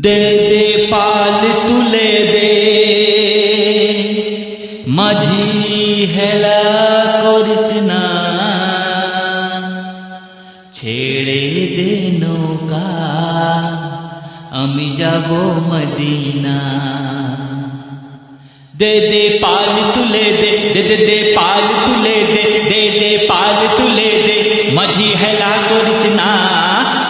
দে দে পাল তুলে দে মাঝি হেলা করিস না ছেড়ে দে নৌকা আমি যাব মদিনা দে দে পাল তুলে দে দে দে দে পাল তুলে দে দে দে পাল তুলে দে মাঝি হেলা করিস না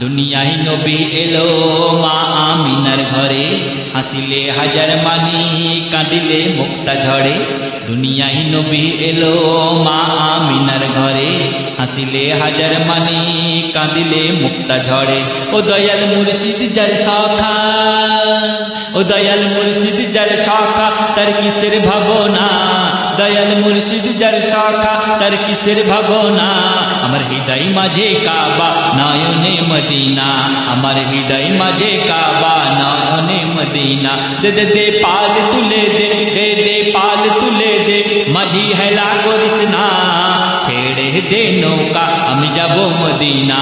দুনিয়ায় নবী এলো মা আমিনার ঘরে। হাসিলে হাজার মানি, কাঁদিলে মুক্তা ঝরে দুনিয়ায় নবী এলো মা আমিনার ঘরে। হাসিলে হাজার মানি, কাঁদিলে মুক্তা ঝরে ও দয়াল মুর্শিদ যার শাখা, ও দয়াল মুর্শিদ যার শাখা, তার কিসের ভাবনা? দয়াল মুর্শিদ যার শাখা, তার কিসের ভাবনা? আমার হৃদয় মাঝে কাবা নয়নে মদিনা আমার হৃদয় মাঝে কাবা নয়নে মদিনা দে দে দে পাল তুলে দে দে দে পাল তুলে দে মাঝি হেলা করিস না ছেড়ে দে নৌকা আমি যাব মদিনা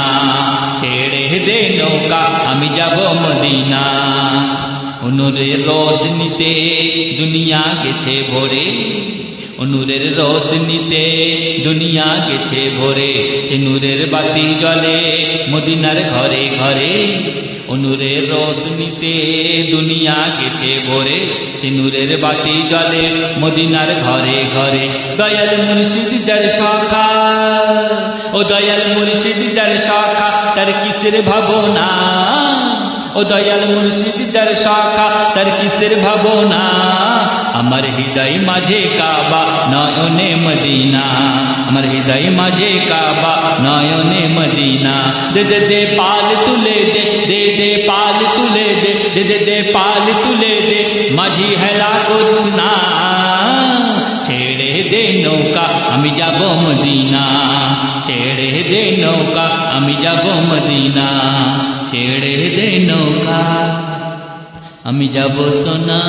ছেড়ে দে নৌকা আমি যাব মদিনা অনুরের রোশনিতে দুনিয়া গেছে ভরে। অনুরের রোশনিতে দুনিয়া গেছে ভরে। সে নূরের বাতি জ্বলে মদিনার ঘরে ঘরে। অনুরের রোশনিতে দুনিয়া গেছে ভরে। সে নূরের বাতি জ্বলে মদিনার ঘরে ঘরে। দয়াল মুর্শিদ যার শাখা, ও দয়াল মুর্শিদ যার শাখা, তার কিসের ভাবনা? ও দয়াল মুর্শিদ যার শাখা তার কিসের ভাবনা আমার হৃদয় মাঝে কাবা নয়নে মদিনা আমার হৃদয় মাঝে কাবা নয়নে মদিনা দে দে দে পাল তুলে দে দে দে পাল তুলে দে দে দে দে পাল তুলে দে মাঝি হেলা করিস না ছেড়ে দে নৌকা আমি যাব মদিনা ছেড়ে দে নৌকা আমি যাব মদিনা ছেড়ে দে নৌকা আমি যাব সোনা